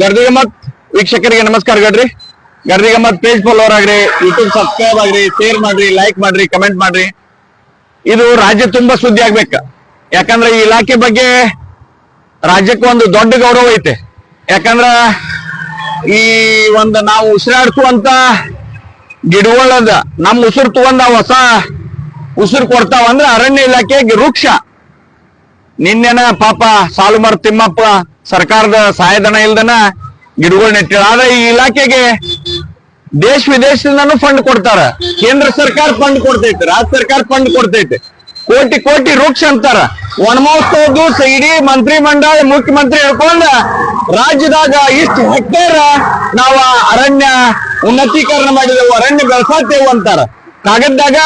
ಗರ್ದಿಗಮ್ಮತ್ ವೀಕ್ಷಕರಿಗೆ ನಮಸ್ಕಾರ ಗಡ್ರಿ. ಗರ್ದಿಗಮ್ಮತ್ ಪೇಜ್ ಫಾಲೋವರ್ ಆಗ್ರಿ ಯೂಟ್ಯೂಬ್ ಸಬ್ಸ್ಕ್ರೈಬ್ ಆಗ್ರಿ ಶೇರ್ ಮಾಡ್ರಿ ಲೈಕ್ ಮಾಡ್ರಿ ಕಮೆಂಟ್ ಮಾಡ್ರಿ. ಇದು ರಾಜ್ಯ ತುಂಬಾ ಸುದ್ದಿ ಆಗ್ಬೇಕ. ಯಾಕಂದ್ರೆ ಈ ಇಲಾಖೆ ಬಗ್ಗೆ ರಾಜ್ಯಕ್ಕೆ ಒಂದು ದೊಡ್ಡ ಗೌರವ ಐತೆ. ಯಾಕಂದ್ರ ಈ ಒಂದು ನಾವು ಉಸಿರಾಡ್ಸುವಂತ ಗಿಡಗಳದ ನಮ್ಮ ಉಸಿರು ತಗೊಂಡ ಹೊಸ ಉಸಿರು ಕೊಡ್ತಾವ ಅಂದ್ರೆ ಅರಣ್ಯ ಇಲಾಖೆಗೆ ವೃಕ್ಷ ನಿನ್ನೆನ ಪಾಪ ಸಾಲುಮರ್ ತಿಮ್ಮಪ್ಪ ಸರ್ಕಾರದ ಸಹಾಯಧನ ಇಲ್ದನ ಗಿಡಗಳು ನೆಟ್ಟಿಲ್ಲ. ಆದ್ರೆ ಈ ಇಲಾಖೆಗೆ ದೇಶ ವಿದೇಶದಿಂದನೂ ಫಂಡ್ ಕೊಡ್ತಾರ. ಕೇಂದ್ರ ಸರ್ಕಾರ ಫಂಡ್ ಕೊಡ್ತೈತೆ, ರಾಜ್ಯ ಸರ್ಕಾರ ಫಂಡ್ ಕೊಡ್ತೈತೆ. ಕೋಟಿ ಕೋಟಿ ರೂಕ್ಷ ಅಂತಾರ. ವನಮಹೋತ್ಸವ ದಿವಸ ಇಡೀ ಮಂತ್ರಿ ಮಂಡಳ ಮುಖ್ಯಮಂತ್ರಿ ಹೇಳ್ಕೊಂಡ ರಾಜ್ಯದಾಗ ಇಷ್ಟು ಹೆಕ್ಟೇರ್ ನಾವ ಅರಣ್ಯ ಉನ್ನತೀಕರಣ ಮಾಡಿದೆವು, ಅರಣ್ಯ ಬೆಳೆಸಾತೇವು ಅಂತಾರ. ಕಾಗದದಾಗ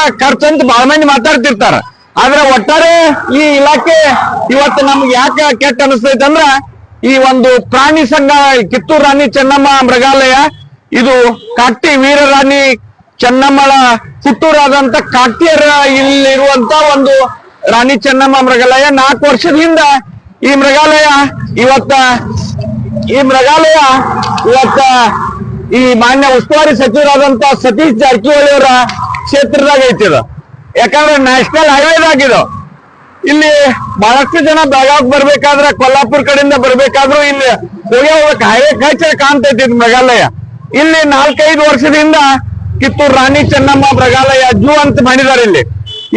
ಅಂತ ಬಹಳ ಮಂದಿ ಮಾತಾಡ್ತಿರ್ತಾರ. ಆದ್ರೆ ಒಟ್ಟಾರೆ ಈ ಇಲಾಖೆ ಇವತ್ತು ನಮ್ಗೆ ಯಾಕೆ ಕೆಟ್ಟ ಅನಿಸ್ತೈತೆ ಅಂದ್ರ ಈ ಒಂದು ಪ್ರಾಣಿ ಸಂಘ, ಕಿತ್ತೂರು ರಾಣಿ ಚೆನ್ನಮ್ಮ ಮೃಗಾಲಯ, ಇದು ಕಾಟಿ ವೀರರಾಣಿ ಚೆನ್ನಮ್ಮಳ ಹುಟ್ಟೂರಾದಂತ ಕಾಟಿಯರ ಇಲ್ಲಿರುವಂತ ಒಂದು ರಾಣಿ ಚೆನ್ನಮ್ಮ ಮೃಗಾಲಯ. ನಾಲ್ಕು ವರ್ಷದಿಂದ ಈ ಮೃಗಾಲಯ ಇವತ್ತ, ಈ ಮೃಗಾಲಯ ಇವತ್ತ ಈ ಮಾನ್ಯ ಉಸ್ತುವಾರಿ ಸಚಿವರಾದಂತ ಸತೀಶ್ ಜಾರಕಿಹೊಳಿ ಅವರ ಕ್ಷೇತ್ರದಾಗ ಐತಿದ. ಯಾಕಂದ್ರೆ ನ್ಯಾಷನಲ್ ಹೈವೇದಾಗಿದು ಇಲ್ಲಿ ಬಹಳಷ್ಟು ಜನ ಬೆಳಗಾವ್ ಬರ್ಬೇಕಾದ್ರೆ ಕೊಲ್ಲಾಪುರ ಕಡೆಯಿಂದ ಬರ್ಬೇಕಾದ್ರು ಇಲ್ಲಿ ಹೋಗಿ ಹೋಗಕ್ ಹೈವೇ ಕಚ್ಚ ಕಾಣ್ತೈತಿ ಮೃಗಾಲಯ ಇಲ್ಲಿ ನಾಲ್ಕೈದು ವರ್ಷದಿಂದ ಕಿತ್ತೂರು ರಾಣಿ ಚೆನ್ನಮ್ಮ ಮೃಗಾಲಯ ಜೂ ಅಂತ ಮಾಡಿದಾರೆ ಇಲ್ಲಿ.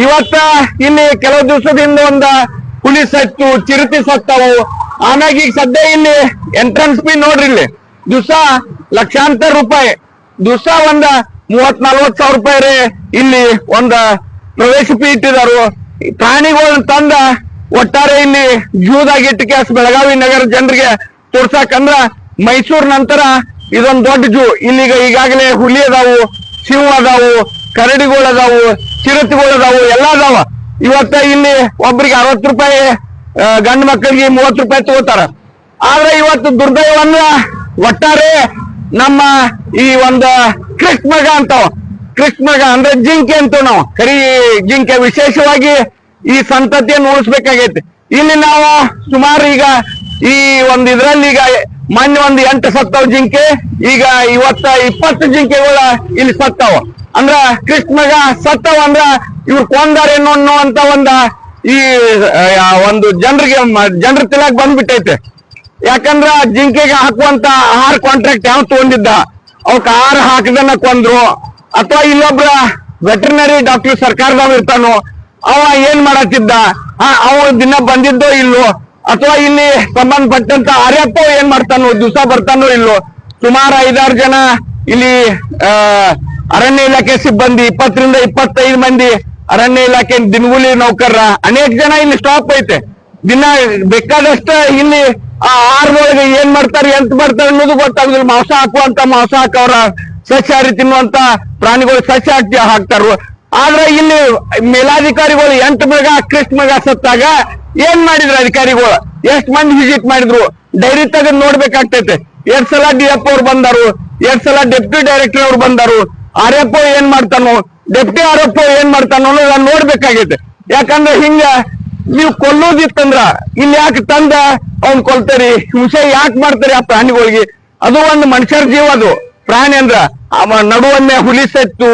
ಇವತ್ತ ಇಲ್ಲಿ ಕೆಲವು ದಿವಸದಿಂದ ಒಂದ ಹುಲಿ ಸತ್ತು, ಚಿರತೆ ಸತ್ತವು. ಆಮ್ಯಾಗ ಈಗ ಸದ್ಯ ಇಲ್ಲಿ ಎಂಟ್ರೆನ್ಸ್ ಫೀ ನೋಡ್ರಿ ಇಲ್ಲಿ. ದಿವಸ ಲಕ್ಷಾಂತರ ರೂಪಾಯಿ. ದಿವಸ ಒಂದ ಮೂವತ್ ನಲ್ವತ್ ಸಾವಿರ ರೂಪಾಯಿ ರೀ ಇಲ್ಲಿ ಒಂದ ಪ್ರವೇಶ ಫೀ ಇಟ್ಟಿದಾರು. ಪ್ರಾಣಿಗಳನ್ನ ತಂದ ಒಟ್ಟಾರೆ ಇಲ್ಲಿ ಜೂದಾಗ ಇಟ್ಟು ಕ್ಯಾಸ್ ಬೆಳಗಾವಿ ನಗರ ಜನರಿಗೆ ತೋರ್ಸಾಕಂದ್ರ ಮೈಸೂರ್ ನಂತರ ಇದೊಂದ್ ದೊಡ್ಡ ಜೂ. ಇಲ್ಲಿಗ ಈಗಾಗಲೇ ಹುಲಿ ಅದಾವು, ಸಿಂಹ ಅದಾವು, ಕರಡಿಗಳು ಅದಾವು, ಚಿರತೆಗಳು ಅದಾವು, ಎಲ್ಲಾ ಅದಾವ. ಇವತ್ತ ಇಲ್ಲಿ ಒಬ್ರಿಗೆ ಅರವತ್ ರೂಪಾಯಿ ಗಂಡ ಮಕ್ಕಳಿಗೆ ಮೂವತ್ತು ರೂಪಾಯಿ ತಗೋತಾರ. ಆದ್ರೆ ಇವತ್ತು ದುರ್ದೈವನ್ನ ಒಟ್ಟಾರೆ ನಮ್ಮ ಈ ಒಂದು ಕೃಷ್ಣಮೃಗ ಅಂತಾವ. ಕೃಷ್ಣಮೃಗ ಅಂದ್ರೆ ಜಿಂಕೆ ಅಂತ ನಾವು. ಕರಿ ಜಿಂಕೆ. ವಿಶೇಷವಾಗಿ ಈ ಸಂತತಿಯನ್ನು ಉಳಿಸ್ಬೇಕಾಗೈತಿ. ಇಲ್ಲಿ ನಾವು ಸುಮಾರು ಈಗ ಈ ಒಂದ್ ಇದ್ರಲ್ಲಿ ಈಗ ಮೊನ್ನೆ ಒಂದು ಎಂಟು ಸತ್ತವ ಜಿಂಕೆ, ಈಗ ಇವತ್ತ ಇಪ್ಪತ್ತು ಜಿಂಕೆಗಳ ಇಲ್ಲಿ ಸತ್ತವ. ಅಂದ್ರ ಕೃಷ್ಣಗ ಸತ್ತವ ಅಂದ್ರ ಇವ್ರು ಕೊಂದಾರೇನೋ ಅನ್ನುವಂತ ಒಂದ ಈ ಒಂದು ಜನರಿಗೆ ಜನರ ತಿಳಕ್ ಬಂದ್ಬಿಟ್ಟೈತೆ. ಯಾಕಂದ್ರ ಜಿಂಕೆಗೆ ಹಾಕುವಂತ ಆಹಾರ ಕಾಂಟ್ರಾಕ್ಟ್ ಯಾವ ತಗೊಂಡಿದ್ದ? ಅವಕ್ ಆಹಾರ ಹಾಕದನ್ನ ಕೊಂದ್ರು. ಅಥವಾ ಇಲ್ಲೊಬ್ರ ವೆಟರ್ನರಿ ಡಾಕ್ಟರ್ ಸರ್ಕಾರದವ್ ಇರ್ತಾನೋ, ಅವ ಏನ್ ಮಾಡತ್ತಿದ್ದ? ಅವ ದಿನ ಬಂದಿದ್ದೋ ಇಲ್ಲೋ? ಅಥವಾ ಇಲ್ಲಿ ಸಂಬಂಧಪಟ್ಟಂತ ಆರ್ಯಪ್ಪ ಏನ್ ಮಾಡ್ತಾನೋ, ದಿವಸ ಬರ್ತಾನೋ ಇಲ್ಲೋ? ಸುಮಾರು ಐದಾರು ಜನ ಇಲ್ಲಿ ಅರಣ್ಯ ಇಲಾಖೆ ಸಿಬ್ಬಂದಿ, ಇಪ್ಪತ್ತರಿಂದ ಇಪ್ಪತ್ತೈದು ಮಂದಿ ಅರಣ್ಯ ಇಲಾಖೆ ದಿನಗೂಲಿ ನೌಕರರ, ಅನೇಕ ಜನ ಇಲ್ಲಿ ಸ್ಟಾಪ್ ಐತೆ. ದಿನ ಬೇಕಾದಷ್ಟ ಇಲ್ಲಿ ಆ ಒಳಗೆ ಏನ್ ಮಾಡ್ತಾರೆ, ಎಂತ ಮಾಡ್ತಾರೆ ಅನ್ನೋದು ಗೊತ್ತಾಗುದಿಲ್ಲ. ಮಾಂಸ ಹಾಕುವಂತ ಮಾಂಸ ಹಾಕವ್ರ ಸಸ್ಯಾಹಾರಿ ತಿನ್ನುವಂತ ಪ್ರಾಣಿಗಳು ಸಸ್ಯ ಹಾಕ್ತಿ ಹಾಕ್ತಾರ ಆದ್ರೆ ಇಲ್ಲಿ ಮೇಲಾಧಿಕಾರಿಗಳು ಎಂಟು ಮೃಗ ಕೃಷ್ಣ ಮೃಗ ಸತ್ತಾಗ ಏನ್ ಮಾಡಿದ್ರು ಅಧಿಕಾರಿಗಳು? ಎಷ್ಟ್ ಮಂದಿ ವಿಸಿಟ್ ಮಾಡಿದ್ರು? ಡೈರಿ ತೆಗೆದು ನೋಡ್ಬೇಕಾಗ್ತೈತೆ. ಎರಡ್ ಸಲ ಡಿ ಎಫ್ ಅವ್ರು ಬಂದಾರು. ಎರಡ್ ಸಲ ಡೆಪ್ಟಿ ಡೈರೆಕ್ಟರ್ ಅವ್ರು ಬಂದಾರು. ಆರ್ ಎಫ್ ಓ ಏನ್ ಮಾಡ್ತಾನೋ ಡೆಪ್ಟಿ ಆರ್ ಎಫ್ ಓ ಏನ್ ಮಾಡ್ತಾನೋ ಅನ್ನೋದನ್ನ ನೋಡ್ಬೇಕಾಗೈತೆ. ಯಾಕಂದ್ರೆ ಹಿಂಗ ನೀವು ಕೊಲ್ಲೋದಿತ್ತಂದ್ರ ಇಲ್ಲಿ ಯಾಕೆ ತಂದ? ಅವ್ನ್ ಕೊಲ್ತಾರಿ. ಹಿಂಸೆ ಯಾಕೆ ಮಾಡ್ತಾರೆ ಆ ಪ್ರಾಣಿಗಳಿಗೆ? ಅದು ಒಂದು ಮನುಷ್ಯರ ಜೀವ ಅದು. ಪ್ರಾಣಿ ಅಂದ್ರ ಅವ ನಡುವನ್ನ ಹುಲಿ ಸತ್ತು,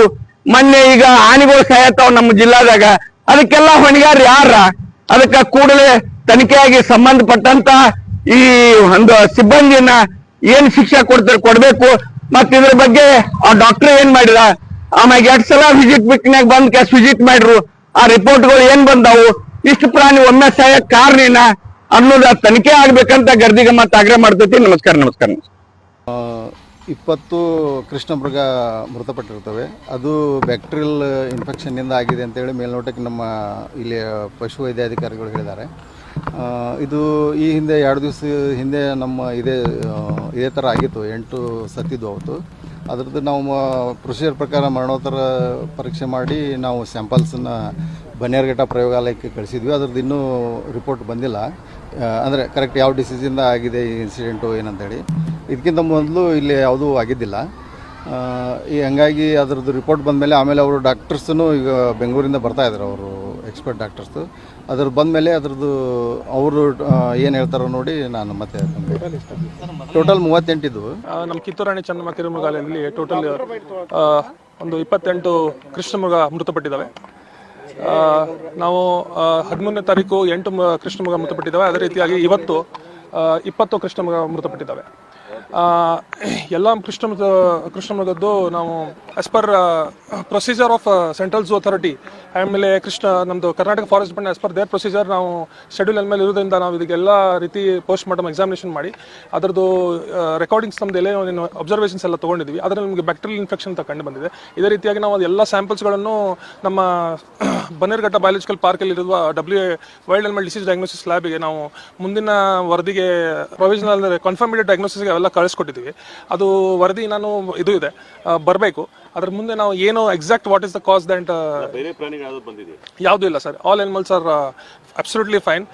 ಮೊನ್ನೆ ಈಗ ಆನೆಗಳು ಸಾಯತ್ತಾವ ನಮ್ಮ ಜಿಲ್ಲಾದಾಗ. ಅದಕ್ಕೆಲ್ಲ ಹೊಣೆಗಾರ ಯಾರ? ಅದಕ್ಕ ಕೂಡಲೇ ತನಿಖೆಯಾಗಿ ಸಂಬಂಧಪಟ್ಟಂತ ಈ ಒಂದು ಸಿಬ್ಬಂದಿನ ಏನ್ ಶಿಕ್ಷೆ ಕೊಡ್ತಾರೆ ಕೊಡ್ಬೇಕು ಮತ್ ಇದ್ರ ಬಗ್ಗೆ ಆ ಡಾಕ್ಟರ್ ಏನ್ ಮಾಡಿದ? ಆಮ್ಯಾಗ ಎರಡ್ ಸಲ ವಿಸಿಟ್ ಬಿಕ್ನಾಗ ಬಂದ್ ಕ್ಯಾಸ್ ವಿಸಿಟ್ ಮಾಡ್ರು. ಆ ರಿಪೋರ್ಟ್ಗಳು ಏನ್ ಬಂದಾವು? ಇಷ್ಟು ಪ್ರಾಣಿ ಒಮ್ಮೆ ಸಹಾಯ ಕಾರಣ ಅನ್ನೋದ ತನಿಖೆ ಆಗ್ಬೇಕಂತ ಗರ್ದಿಗ ಮತ್ತೆ ಆಗ್ರಹ ಮಾಡ್ತೈತಿ. ನಮಸ್ಕಾರ ನಮಸ್ಕಾರ. ಇಪ್ಪತ್ತು ಕೃಷ್ಣಮೃಗ ಮೃತಪಟ್ಟಿರ್ತವೆ ಅದು ಬ್ಯಾಕ್ಟೀರಿಯಲ್ ಇನ್ಫೆಕ್ಷನ್ನಿಂದ ಆಗಿದೆ ಅಂತೇಳಿ ಮೇಲ್ನೋಟಕ್ಕೆ ನಮ್ಮ ಇಲ್ಲಿ ಪಶು ವೈದ್ಯಾಧಿಕಾರಿಗಳು ಹೇಳಿದ್ದಾರೆ. ಇದು ಈ ಹಿಂದೆ ಎರಡು ದಿವಸ ಹಿಂದೆ ನಮ್ಮ ಇದೇ ಇದೇ ಥರ ಆಗಿತ್ತು. ಎಂಟು ಸತ್ತಿದ್ದು ಅವತ್ತು. ಅದರದ್ದು ನಾವು ಪ್ರೊಸೀಜರ್ ಪ್ರಕಾರ ಮರಣೋತ್ತರ ಪರೀಕ್ಷೆ ಮಾಡಿ ನಾವು ಸ್ಯಾಂಪಲ್ಸನ್ನು ಬನ್ನೇರ್ಘಟ್ಟ ಪ್ರಯೋಗಾಲಯಕ್ಕೆ ಕಳಿಸಿದ್ವಿ. ಅದರದ್ದು ಇನ್ನೂ ರಿಪೋರ್ಟ್ ಬಂದಿಲ್ಲ. ಅಂದರೆ ಕರೆಕ್ಟ್ ಯಾವ ಡಿಸೀಸಿಂದ ಆಗಿದೆ ಈ ಇನ್ಸಿಡೆಂಟು ಏನಂತೇಳಿ. ಇದಕ್ಕಿಂತ ಮೊದಲು ಇಲ್ಲಿ ಯಾವುದೂ ಆಗಿದ್ದಿಲ್ಲ. ಈ ಹಂಗಾಗಿ ಅದರದ್ದು ರಿಪೋರ್ಟ್ ಬಂದಮೇಲೆ ಆಮೇಲೆ ಅವರು ಡಾಕ್ಟರ್ಸನ್ನು ಈಗ ಬೆಂಗಳೂರಿಂದ ಬರ್ತಾ ಇದ್ದಾರೆ ಅವರು ಎಕ್ಸ್ಪರ್ಟ್ ಡಾಕ್ಟರ್ಸು ಅದ್ರ ಬಂದಮೇಲೆ ಅದ್ರದ್ದು ಅವರು ಏನು ಹೇಳ್ತಾರೋ ನೋಡಿ ನಾನು ಮತ್ತೆ ಟೋಟಲ್ ಮೂವತ್ತೆಂಟಿದ್ದು ನಮ್ಮ ಕಿತ್ತೂರಾಣಿ ಚೆನ್ನಮ್ಮ ಕಿರುಮೃಗಾಲಯದಲ್ಲಿ ಟೋಟಲ್ ಒಂದು ಇಪ್ಪತ್ತೆಂಟು ಕೃಷ್ಣಮೃಗ ಮೃತಪಟ್ಟಿದ್ದಾವೆ. ನಾವು ಹದಿಮೂರನೇ ತಾರೀಕು ಎಂಟು ಮ- ಕೃಷ್ಣ ಮೃಗ ಮೃತಪಟ್ಟಿದ್ದಾವೆ. ಅದೇ ರೀತಿಯಾಗಿ ಇವತ್ತು ಇಪ್ಪತ್ತು ಕೃಷ್ಣಮೃಗ ಮೃತಪಟ್ಟಿದ್ದಾವೆ. ಎಲ್ಲ ಕೃಷ್ಣ ಕೃಷ್ಣಮೃಗದ್ದು ಕೃಷ್ಣ ನಾವು as per procedure of central zoo authority ಆಮೇಲೆ ಕೃಷ್ಣ ನಮ್ಮದು ಕರ್ನಾಟಕ ಫಾರೆಸ್ಟ್ ಬಂಡ್ ಆಸ್ ಪರ್ ದೇರ್ ಪ್ರೊಸೀಜರ್ ನಾವು ಶೆಡ್ಯೂಲ್ ಮೇಲೆ ಇರೋದ್ರಿಂದ ನಾವು ಇದಕ್ಕೆಲ್ಲ ರೀತಿ ಪೋಸ್ಟ್ ಮಾರ್ಟಮ್ ಎಕ್ಸಾಮಿನೇಷನ್ ಮಾಡಿ. ಅದರದ್ದು ರೆಕಾರ್ಡಿಂಗ್ಸ್ ನಮ್ದು ಎಲ್ಲ ಏನು ಅಬ್ಸರ್ವೇಷನ್ಸ್ ಎಲ್ಲ ತೊಗೊಂಡಿದ್ವಿ. ಅದರಲ್ಲಿ ನಮಗೆ ಬ್ಯಾಕ್ಟೀರಿಯಲ್ ಇನ್ಫೆಕ್ಷನ್ ಅಂತ ಕಂಡು ಬಂದಿದೆ. ಇದೇ ರೀತಿಯಾಗಿ ನಾವು ಎಲ್ಲ ಸ್ಯಾಂಪಲ್ಸ್ಗಳನ್ನು ನಮ್ಮ Bannerghatta biological ಪಾರ್ಕಲ್ಲಿರುವ W wild animal disease diagnosis ಲ್ಯಾಬಿಗೆ ನಾವು ಮುಂದಿನ ವರದಿಗೆ ಪ್ರೊವಿಷನಲ್ ಅಂದರೆ ಕನ್ಫರ್ಮೇಟೆಡ್ ಡಯಾಗ್ನೋಸಿಸ್ಗೆ ಅವೆಲ್ಲ ಕಳಿಸ್ಕೊಟ್ಟಿದ್ದೀವಿ. ಅದು ವರದಿ ನಾನು ಇದು ಇದೆ. ಬರಬೇಕು. ಅದ್ರ ಮುಂದೆ ನಾವು ಏನು exact what is the cause ದಂಟ್ ಬೇರೆ ಪ್ರಾಣಿಗಳು ಯಾವ್ದು ಬಂದಿದೆ ಯಾವುದೂ ಇಲ್ಲ sir. All animals are absolutely fine